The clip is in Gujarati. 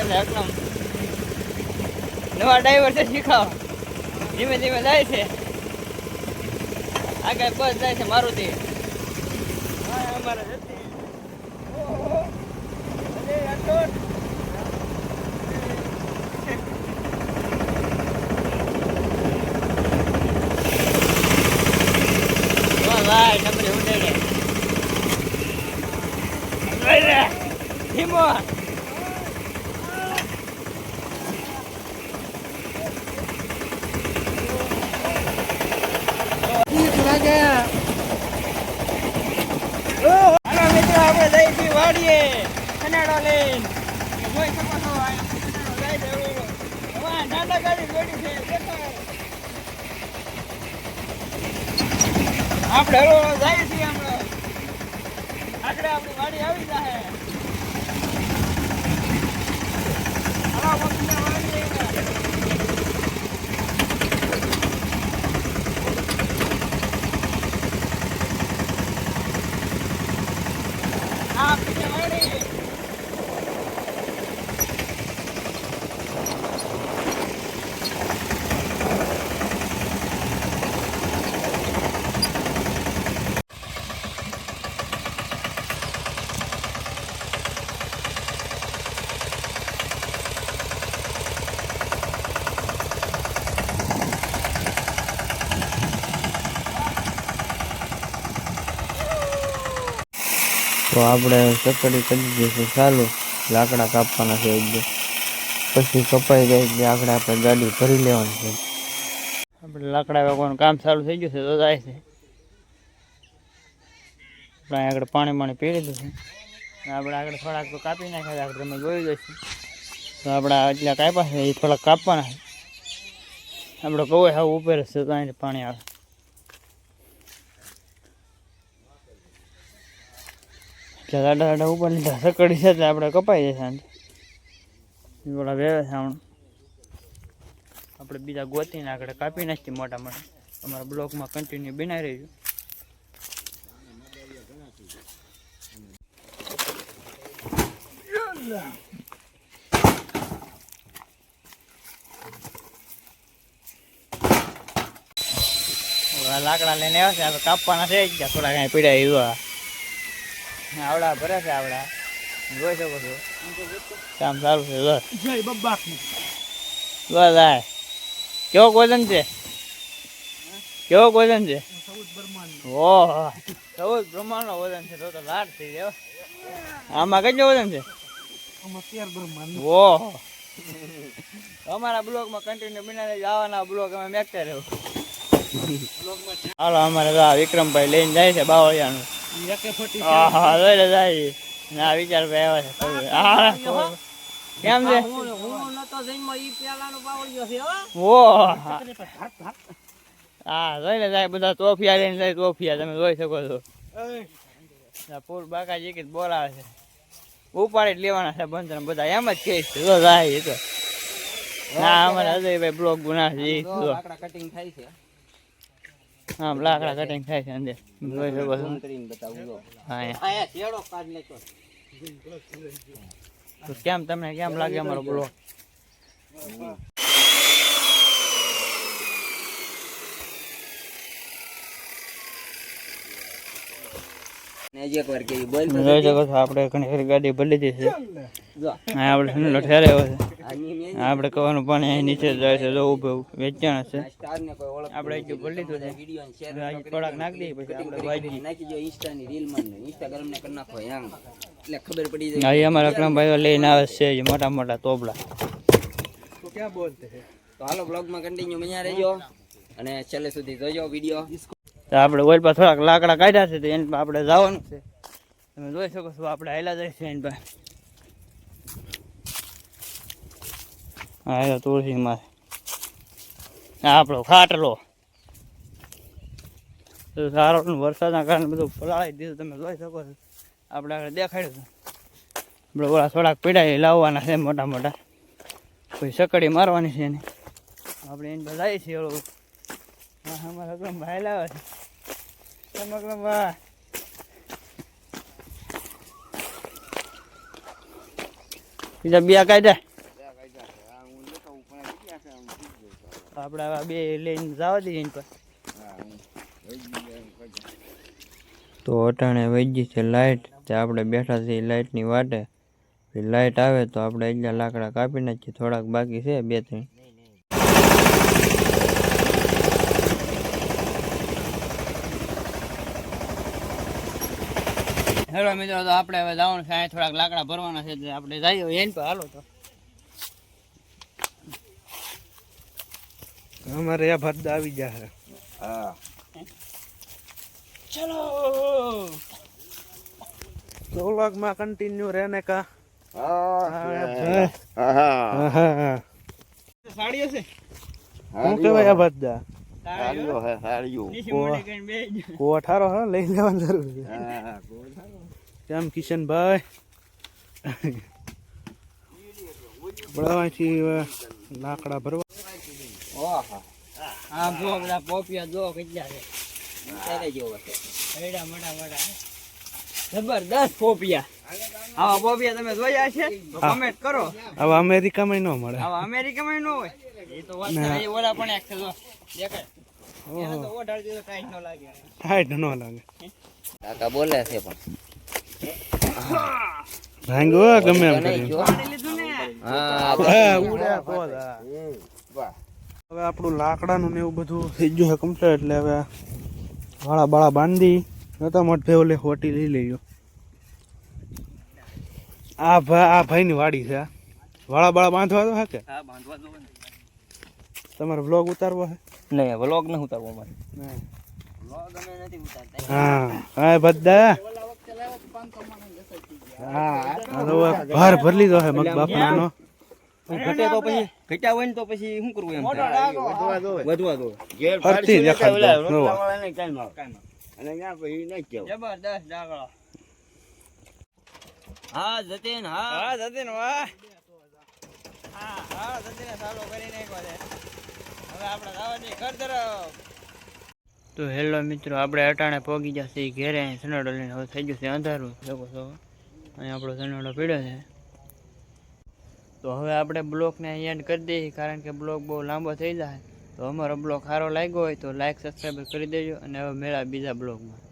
છે એકદમ નવા ડ્રાઈવર છે શીખાવ ધીમે ધીમે જાય છે આગળ બસ જાય છે મારુતિ અમારે જતી. વાહ, નંબરે. અરે, ધીમો. હાલો મિત્રો આપણે જઈ છીએ ખનાડો લઈને. જોઈ શકો છો નાના ગાડી ગોડી છે. આપણે હળવો જાય છીએ હમણાં આગળ આપણી વાડી આવી જાય હાલો વાડીએ. આ આપણી વાડી તો આપણે ચકડી કરી દઈશું ચાલુ, લાકડા કાપવાના છે એકદમ પછી કપાઈ જાય એટલે આગળ આપણે ગાડી ભરી લેવાની છે. આપણે લાકડા વાગવાનું કામ ચાલુ થઈ ગયું છે, તો જાય છે. આપણે આગળ પાણી પાણી પી લીધું આપણે આગળ થોડાક તો કાપી નાખ્યા આગળ તમે જોઈ જઈશું તો આપણે એટલા કાપ્યા છે, એ થોડાક કાપવાના છે. આપણે કહું હાવ ઉપર છે, તો પાણી આવે. એટલે ડાડા દાડા ઉપર લીધા સકડી છે આપણે કપાઈ જશે ઓલા છે આપણે બીજા ગોતીને આગળ કાપી નાખીએ મોટા મોટા અમારા બ્લોકમાં કન્ટિન્યુ બનાવી રહીશું લાકડા લઈને આવ્યા છે આપણે કાપવાના છે થોડા કાંઈ પીડા એવા આવડા ભરે છે આવડા. જોઈ શકો છો. કામ સારું છે બસ બસ આ કેવો કોજન છે? કેવો કોજન છે? ઓહો ચૌદ બ્રહ્માંડ નો વજન છે તો તો લાડ થઈ ગયો આમાં કઈ વજન છે? ઓહો અમારા બ્લોગમાં કન્ટિન્યુ બિના આવવાના બ્લોગ અમે મેકતા રહ્યો હાલો અમારે વિક્રમભાઈ લઈને જાય છે બાવળિયાનું. જાય ના વિચાર ભાઈ છે. હા જાય. બધા તોફિયા લઈને જાય તોફિયા તમે જોઈ શકો છો. પૂર બાકાજી કે બોલાવે છે. ઉપાડી જ લેવાના છે બંધ બધા. એમ જ કહે છે. જો જાય એ તો. ના અમારે અજયભાઈ બ્લોક ગુના છે કટિંગ થાય છે. આમ લાકડા કટિંગ થાય છે અંદર. લોહી છે છો. કરીને હા. આયા કાઢ નાખ્યો તો કેમ તમને કેમ લાગે અમારો બ્લોક ને હજી એકવાર કે બોલ જોઈ શકો છો આપણે ઘણી ગાડી ભરી લીધી છે. આપણે ઠંડો છે. આપણે કવાનું પાણી અહીં નીચે જાય છે જો ઊભું વેચાણ છે. સ્ટાર ને કોઈ ઓળખ આપણે ભરી લીધું છે. થોડાક નાખી દઈએ પછી આપણે વાગી. નાખી જો ઇન્સ્ટા ની રીલમાં ને ઇન્સ્ટાગ્રામ ને કરી નાખો એમ. એટલે ખબર પડી જાય અહીં અમારા અક્રમભાઈઓ લઈને આવે છે મોટા મોટા તોબલા તો હાલો બ્લોગમાં કન્ટિન્યુ મજા રહેજો. અને છેલ્લે સુધી જોજો વિડિયો. તો આપણે ઓઇલ પર થોડાક લાકડા કાઢ્યા છે તો એની પર આપણે જવાનું છે. તમે જોઈ શકો છો આપણે હાલા જાય છે એની પાસે. હા, એ તુલસી માં આપણો ખાટલો. તો સારો વરસાદના કારણે બધું પલાળી દીધું, તમે જોઈ શકો છો. આપણે આગળ દેખાડ્યું આપણે ઓળા થોડાક પીડા લાવવાના છે મોટા મોટા. કોઈ સકડી મારવાની છે એને. આપણે એની પર જઈએ છીએ અમારા અગ્રમ ભાઈ લાવે છે. રમકડમાં બીજા બે કાયદા? આપડે આવા બે લઈને જવા દઈએ પર તો અટાણે વૈજી છે લાઇટ જે આપણે બેઠા છીએ લાઇટની વાટે. લાઇટ આવે તો આપણે એટલા લાકડા કાપી નાખીએ. થોડાક બાકી છે બે ત્રણ. હેલો મિત્રો તો આપણે હવે જવાનું છે અહીંયા થોડાક લાકડા ભરવાના છે એટલે આપણે જઈએ એની પર હાલો તો. અમારે આ ભરત આવી જશે ચલો. ચોલકમાં કન્ટિન્યુ રહેને કા? સાડી હશે શું કહેવાય આ ભરત સાડીઓ હે હાલ્યો. કોઠારો હા લઈ લેવાની જરૂર છે. કેમ કિશનભાઈ? બળવાથી લાકડા ભરવા. આ જો બધા પોપિયા જો કેટલા છે. એડા મોટા મોટા જબરદસ્ત પોપિયા. આવા પોપિયા તમે જોયા છે? તો કમેન્ટ કરો. હવે અમેરિકામાં ન મળે. આવા અમેરિકામાં ન હોય. એ તો વાત છે. એ ઓલા પણ એક છે જો દેખાય. એને તો ઓઢાડી દીધો કાંઈ ન લાગે ટાઈટ ન લાગે. કાકા બોલે છે પણ. ભાંગો ગમે એમ કરી પાણી લીધું ને? હા, ઉડ્યા તો જ, હા. હવે આપણું લાકડાનું ને એવું બધું થઈ ગયું છે કમ્પ્લીટ એટલે હવે વાળા બાળા બાંધી નતા મોટ ઓલે હોટી લઈ લેજો આ ભાઈ આ ભાઈની વાડી છે વાળા બાળા બાંધવા તો હા કે? હા બાંધવા દો ને. તમારે વ્લોગ ઉતારવો છે નહીં વ્લોગ ન ઉતારવો મારે હા. હા બધા હા તો ભાર ભરી લીધો છે મગ બાપડાનો ઘટે તો પછી ઘટ્યા હોય ને તો પછી શું કરવું એમ? મોટો વધવા દો. ફરતી હા જતીન હા. હા જતીન વાહ. હા હા જતીને ચાલુ કરી નાખ્યો છે. તો હેલો મિત્રો, આપણે અટાણે પહોંચી ગયા એ ઘેરે સનાડો લઈને હવે થઈ ગયું છે અંધારું જોકો છો. અહીં આપણો સનાડો પીડ્યો છે. તો હવે આપણે બ્લોગને એન્ડ કરી દઈએ, કારણ કે બ્લોગ બહુ લાંબો થઈ જાય. તો અમારો બ્લોગ સારો લાગ્યો હોય તો લાઇક સબસ્ક્રાઈબ કરી દેજો અને હવે મેળા બીજા બ્લોગમાં